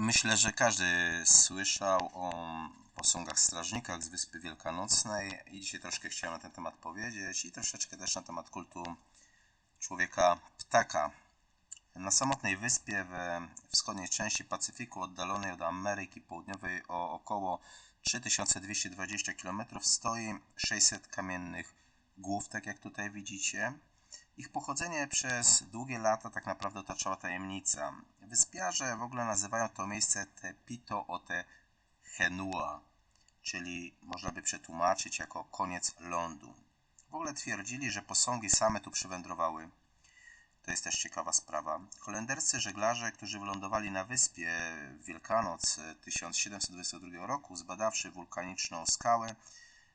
Myślę, że każdy słyszał o posągach strażnikach z Wyspy Wielkanocnej i dzisiaj troszkę chciałem na ten temat powiedzieć i troszeczkę też na temat kultu człowieka ptaka. Na samotnej wyspie we wschodniej części Pacyfiku, oddalonej od Ameryki Południowej o około 3220 km, stoi 600 kamiennych głów, tak jak tutaj widzicie. Ich pochodzenie przez długie lata tak naprawdę otaczała tajemnica. Wyspiarze w ogóle nazywają to miejsce Tepito o te Henua, czyli można by przetłumaczyć jako koniec lądu. W ogóle twierdzili, że posągi same tu przywędrowały. To jest też ciekawa sprawa. Holenderscy żeglarze, którzy wylądowali na wyspie w Wielkanoc 1722 roku, zbadawszy wulkaniczną skałę,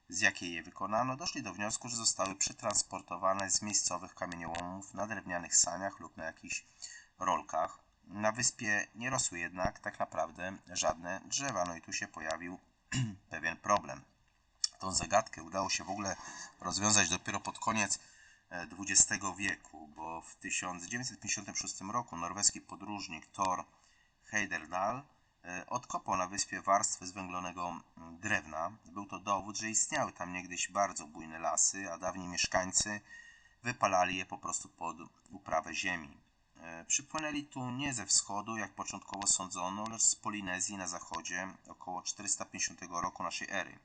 z jakiej je wykonano, doszli do wniosku, że zostały przetransportowane z miejscowych kamieniołomów na drewnianych saniach lub na jakichś rolkach. Na wyspie nie rosły jednak tak naprawdę żadne drzewa, no i tu się pojawił pewien problem. Tą zagadkę udało się w ogóle rozwiązać dopiero pod koniec XX wieku, bo w 1956 roku norweski podróżnik Thor Heyerdahl odkopał na wyspie warstwę zwęglonego drewna. Był to dowód, że istniały tam niegdyś bardzo bujne lasy, a dawni mieszkańcy wypalali je po prostu pod uprawę ziemi. Przypłynęli tu nie ze wschodu, jak początkowo sądzono, lecz z Polinezji na zachodzie około 450 roku naszej ery.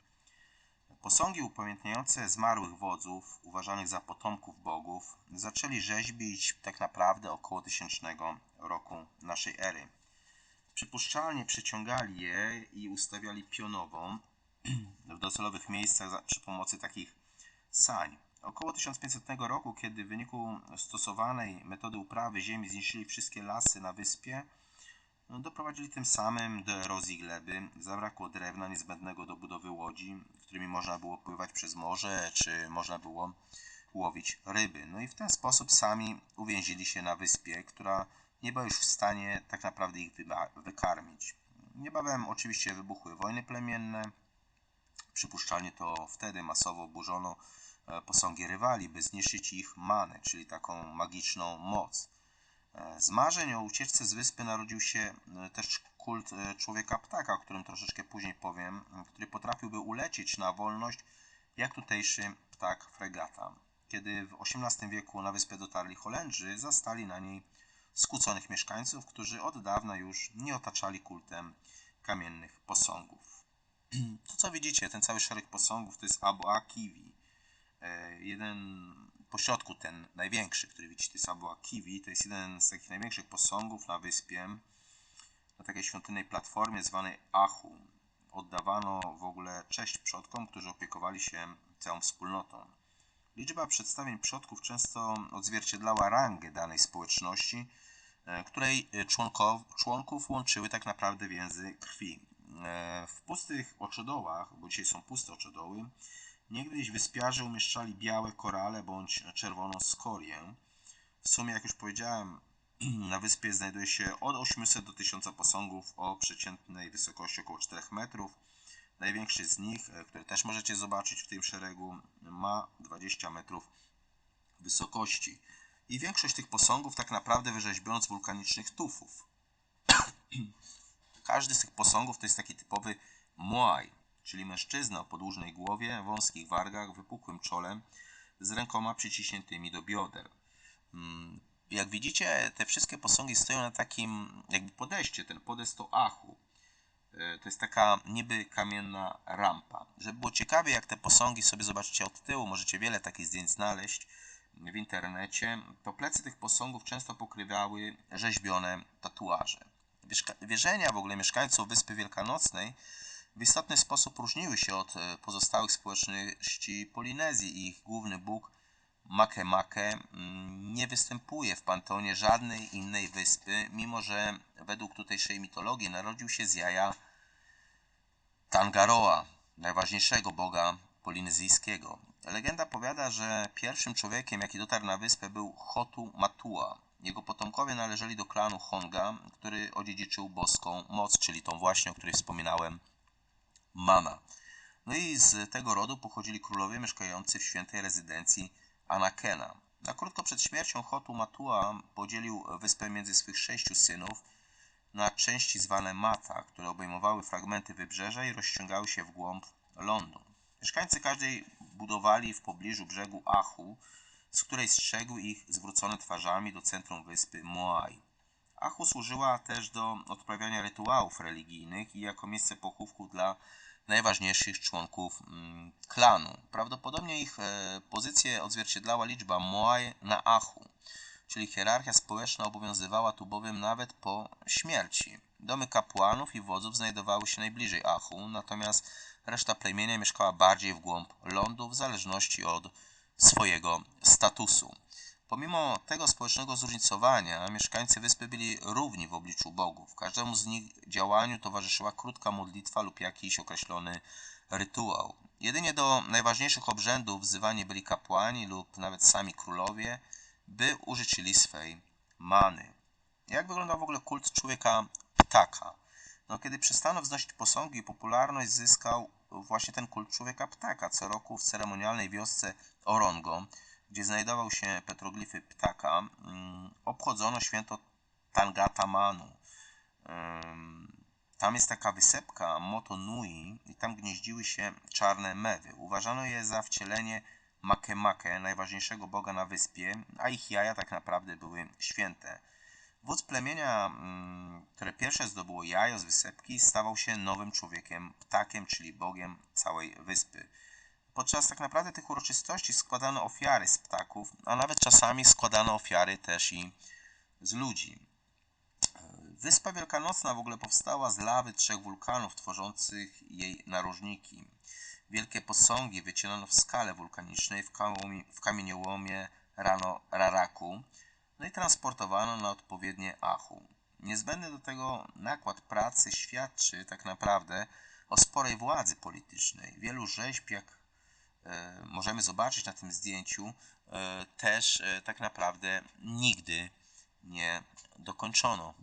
Posągi upamiętniające zmarłych wodzów, uważanych za potomków bogów, zaczęli rzeźbić tak naprawdę około 1000 roku naszej ery. Przypuszczalnie przeciągali je i ustawiali pionowo w docelowych miejscach przy pomocy takich sań. Około 1500 roku, kiedy w wyniku stosowanej metody uprawy ziemi zniszczyli wszystkie lasy na wyspie, doprowadzili tym samym do erozji gleby, zabrakło drewna niezbędnego do budowy łodzi, którymi można było pływać przez morze, czy można było łowić ryby. No i w ten sposób sami uwięzili się na wyspie, która nie była już w stanie tak naprawdę ich wykarmić. Niebawem oczywiście wybuchły wojny plemienne. Przypuszczalnie to wtedy masowo burzono posągi rywali, by zniszczyć ich manę, czyli taką magiczną moc. Z marzeń o ucieczce z wyspy narodził się też kult człowieka ptaka, o którym troszeczkę później powiem, który potrafiłby ulecieć na wolność jak tutejszy ptak fregata. Kiedy w XVIII wieku na wyspę dotarli Holendrzy, zastali na niej skłóconych mieszkańców, którzy od dawna już nie otaczali kultem kamiennych posągów. To co widzicie, ten cały szereg posągów to jest Aboa Kiwi. Jeden pośrodku ten największy, który widzicie, to jest Aboa Kiwi, to jest jeden z takich największych posągów na wyspie, na takiej świątynnej platformie zwanej Achu. Oddawano w ogóle cześć przodkom, którzy opiekowali się całą wspólnotą. Liczba przedstawień przodków często odzwierciedlała rangę danej społeczności, której członkow, członków łączyły tak naprawdę więzy krwi. W pustych oczodołach, bo dzisiaj są puste oczodoły, niegdyś wyspiarze umieszczali białe korale bądź czerwoną skorię. W sumie, jak już powiedziałem, na wyspie znajduje się od 800 do 1000 posągów o przeciętnej wysokości około 4 metrów. Największy z nich, który też możecie zobaczyć w tym szeregu, ma 20 metrów wysokości. I większość tych posągów tak naprawdę wyrzeźbiono z wulkanicznych tufów. Każdy z tych posągów to jest taki typowy moai, czyli mężczyzna o podłużnej głowie, wąskich wargach, wypukłym czole, z rękoma przyciśniętymi do bioder. Jak widzicie, te wszystkie posągi stoją na takim jakby podejście. Ten podest to achu. To jest taka niby kamienna rampa. Żeby było ciekawie, jak te posągi sobie zobaczycie od tyłu, możecie wiele takich zdjęć znaleźć w internecie, to plecy tych posągów często pokrywały rzeźbione tatuaże. Wierzenia w ogóle mieszkańców Wyspy Wielkanocnej w istotny sposób różniły się od pozostałych społeczności Polinezji. Ich główny bóg Makemake nie występuje w panteonie żadnej innej wyspy, mimo że według tutejszej mitologii narodził się z jaja Tangaroa, najważniejszego boga polinezyjskiego. Legenda powiada, że pierwszym człowiekiem, jaki dotarł na wyspę, był Hotu Matua. Jego potomkowie należeli do klanu Honga, który odziedziczył boską moc, czyli tą właśnie, o której wspominałem, Mana. No i z tego rodu pochodzili królowie mieszkający w świętej rezydencji Anakena. Na krótko przed śmiercią Hotu Matua podzielił wyspę między swych sześciu synów, na części zwane mata, które obejmowały fragmenty wybrzeża i rozciągały się w głąb lądu. Mieszkańcy każdej budowali w pobliżu brzegu Achu, z której strzegły ich zwrócone twarzami do centrum wyspy Moai. Achu służyła też do odprawiania rytuałów religijnych i jako miejsce pochówku dla najważniejszych członków mm, klanu. Prawdopodobnie ich e, pozycję odzwierciedlała liczba Moai na Achu, czyli hierarchia społeczna obowiązywała tu bowiem nawet po śmierci. Domy kapłanów i wodzów znajdowały się najbliżej Achu, natomiast reszta plemienia mieszkała bardziej w głąb lądu w zależności od swojego statusu. Pomimo tego społecznego zróżnicowania, mieszkańcy wyspy byli równi w obliczu bogów. Każdemu z nich działaniu towarzyszyła krótka modlitwa lub jakiś określony rytuał. Jedynie do najważniejszych obrzędów wzywani byli kapłani lub nawet sami królowie, by użyczyli swej many. Jak wyglądał w ogóle kult człowieka ptaka? No, kiedy przestano wznosić posągi, popularność zyskał właśnie ten kult człowieka ptaka. Co roku w ceremonialnej wiosce Orongo gdzie znajdował się petroglify ptaka, mm, obchodzono święto Tangata Manu. Tam jest taka wysepka Motonui i tam gnieździły się czarne mewy. Uważano je za wcielenie Makemake, najważniejszego boga na wyspie, a ich jaja tak naprawdę były święte. Wódz plemienia, mm, które pierwsze zdobyło jajo z wysepki, stawał się nowym człowiekiem, ptakiem, czyli bogiem całej wyspy. Podczas tak naprawdę tych uroczystości składano ofiary z ptaków, a nawet czasami składano ofiary też i z ludzi. Wyspa Wielkanocna w ogóle powstała z lawy trzech wulkanów tworzących jej narożniki. Wielkie posągi wycielano w skale wulkanicznej w, w kamieniołomie rano Raraku, no i transportowano na odpowiednie Achu. Niezbędny do tego nakład pracy świadczy tak naprawdę o sporej władzy politycznej. Wielu rzeźb, jak E, możemy zobaczyć na tym zdjęciu, e, też e, tak naprawdę nigdy nie dokończono.